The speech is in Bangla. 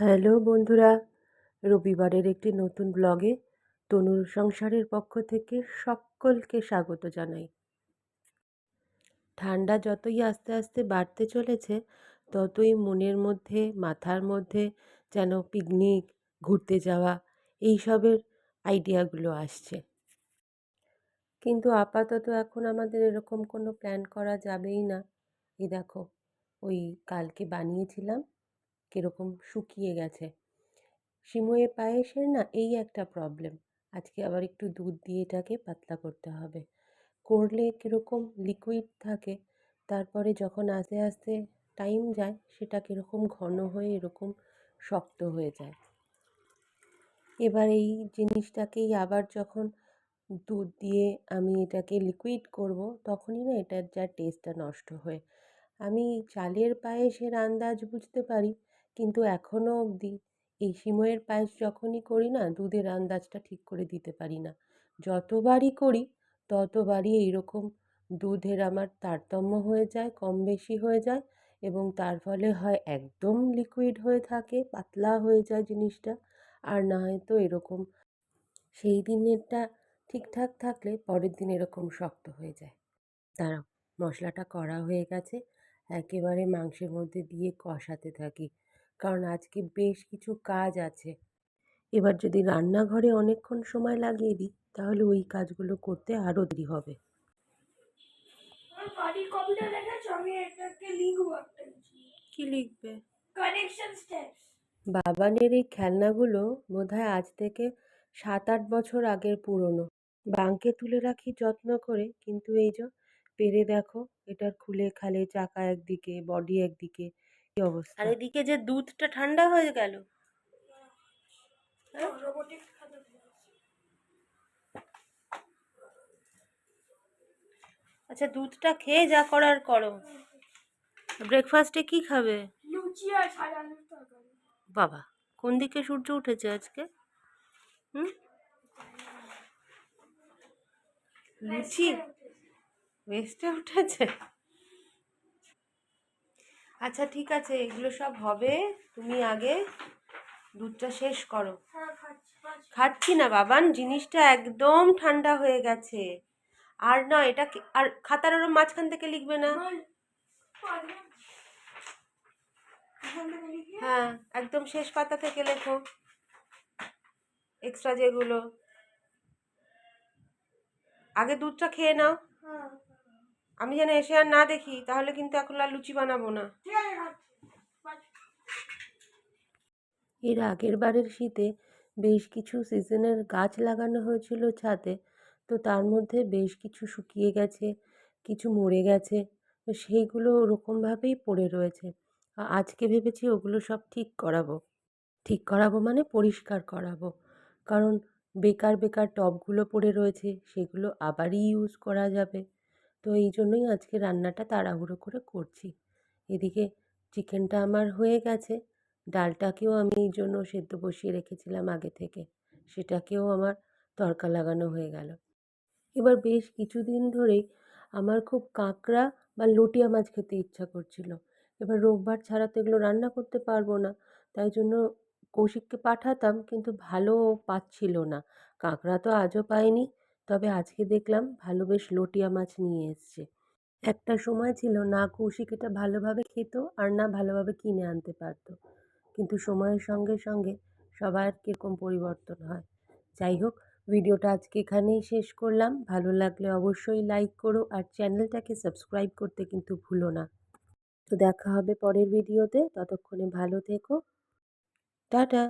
হ্যালো বন্ধুরা, রবিবারের একটি নতুন ব্লগে তনুর সংসারের পক্ষ থেকে সকলকে স্বাগত জানাই। ঠান্ডা যতই আস্তে আস্তে বাড়তে চলেছে, ততই মনের মধ্যে, মাথার মধ্যে যেন পিকনিক, ঘুরতে যাওয়া এইসবের আইডিয়াগুলো আসছে। কিন্তু আপাতত এখন আমাদের এরকম কোনো প্ল্যান করা যাবেই না। এই দেখো, ওই কালকে বানিয়েছিলাম কীরকম শুকিয়ে গেছে। সিমইয়ের পায়েসের না এই একটা প্রবলেম আজকে আবার একটু দুধ দিয়ে এটাকে পাতলা করতে হবে। করলে কীরকম লিকুইড থাকে, তারপরে যখন আস্তে আস্তে টাইম যায়, সেটা কীরকম ঘন হয়ে এরকম শক্ত হয়ে যায়। এবার এই জিনিসটাকেই আবার যখন দুধ দিয়ে আমি এটাকে লিকুইড করব, তখনই না এটার যা টেস্টটা নষ্ট হয়ে। আমি চালের পায়েসের আন্দাজ বুঝতে পারি কিন্তু এখনও অবধি এই সিমইয়ের পায়েস যখনই করি না, দুধের আন্দাজটা ঠিক করে দিতে পারি না। যতবারই করি, ততবারই এইরকম দুধের আমার তারতম্য হয়ে যায়, কম বেশি হয়ে যায় এবং তার ফলে হয় একদম লিকুইড হয়ে থাকে, পাতলা হয়ে যায় জিনিসটা। আর না হয়তো এরকম সেই দিনেরটা ঠিকঠাক থাকলে পরের দিন এরকম শক্ত হয়ে যায়। দাঁড়াও, মশলাটা করা হয়ে গেছে, একেবারে মাংসের মধ্যে দিয়ে কষাতে থাকি। কারণ আজকে বেশ কিছু কাজ আছে। এবার যদি রান্নাঘরে অনেকক্ষণ সময় লাগিয়ে দিই তাহলে ওই কাজগুলো করতে আরও দেরি হবে। কি লিখবে? বাবানের এই খেলনাগুলো বোধহয় আজ থেকে সাত আট বছর আগের পুরনো। বাঙ্কে তুলে রাখি যত্ন করে কিন্তু এই যে পেরে দেখো এটার খুলে খালে চাকা একদিকে বডি একদিকে কি অবস্থা? আর এদিকে যে দুধটা ঠান্ডা হয়ে গেল। আচ্ছা দুধটা খেয়ে যা করার করো। ব্রেকফাস্টে কি খাবে? লুচি আর সাজানোর তরকারি। বাবা কোন দিকে সূর্য উঠেছে আজকে? হুম? লুচি? ওয়েস্টে উঠেছে? আচ্ছা ঠিক আছে এগুলো সব হবে। তুমি আগে দুধটা শেষ করো। হ্যাঁ খাচ্ছি না বাবান জিনিসটা একদম ঠান্ডা হয়ে গেছে। আর না এটা আর খাতার ওরম মাঝখান থেকে লিখবে না? হ্যাঁ একদম শেষ পাতা থেকে লেখো। এক্সট্রা যেগুলো। আগে দুধটা খেয়ে নাও। হ্যাঁ। আমি যেন এসে আর না দেখি, তাহলে কিন্তু এখন আর লুচি বানাবো না। এর আগের বারের শীতে বেশ কিছু সিজনের গাছ লাগানো হয়েছিল ছাদে, তো তার মধ্যে বেশ কিছু শুকিয়ে গেছে, কিছু মরে গেছে, তো সেইগুলো ওরকমভাবেই পড়ে রয়েছে। আজকে ভেবেছি ওগুলো সব ঠিক করাবো। ঠিক করাবো মানে পরিষ্কার করাবো, কারণ বেকার বেকার টবগুলো পড়ে রয়েছে, সেগুলো আবারই ইউজ করা যাবে। তো এই জন্যই আজকে রান্নাটা তাড়াহুড়ো করে করছি। এদিকে চিকেনটা আমার হয়ে গেছে, ডালটাকেও আমি এই জন্য সেদ্ধ বসিয়ে রেখেছিলাম আগে থেকে, সেটাকেও আমার তড়কা লাগানো হয়ে গেল। এবার বেশ কিছুদিন ধরেই আমার খুব কাঁকড়া বা লটিয়া মাছ খেতে ইচ্ছা করছিল। এবার রোববার ছাড়া তো এগুলো রান্না করতে পারব না, তাই জন্য কৌশিককে পাঠাতাম, কিন্তু ভালো পাচ্ছিল না। কাঁকড়া তো আজও পাইনি তবে আজকে দেখলাম ভালো বেশ লটিয়া মাছ নিয়ে এসছে। একটা সময় ছিল না কৌশিক এটা ভালোভাবে খেত আর না ভালোভাবে কিনে আনতে পারতো। কিন্তু সময়ের সঙ্গে সঙ্গে সবার কীরকম পরিবর্তন হয়। যাই হোক, ভিডিওটা আজকে এখানেই শেষ করলাম। ভালো লাগলে অবশ্যই লাইক করো আর চ্যানেলটাকে সাবস্ক্রাইব করতে কিন্তু ভুলো না। তো দেখা হবে পরের ভিডিওতে। ততক্ষণে ভালো থেকো। টাটা!